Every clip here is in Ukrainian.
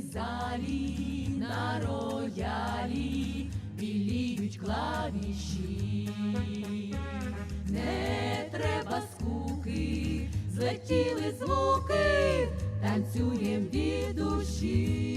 залі, на роялі біліють клавіші. Не треба скуки, злетіли звуки, танцюєм від душі.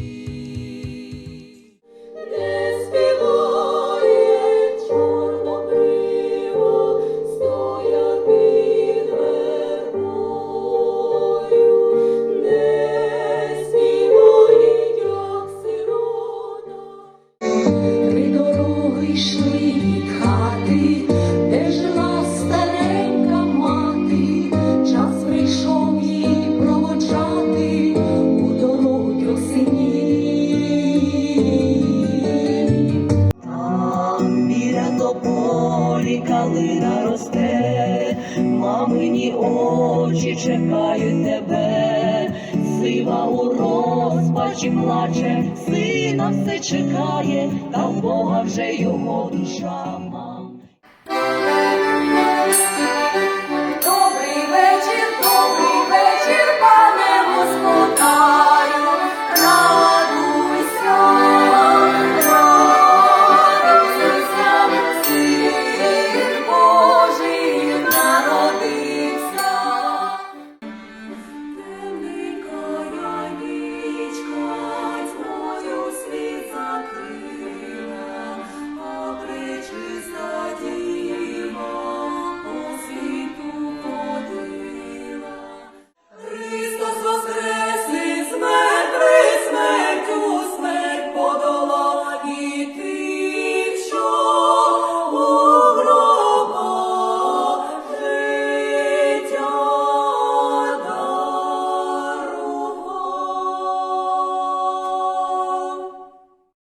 Калина росте, мамині очі чекають тебе, сива у розпачі плаче, сина все чекає, та в Бога вже його душа.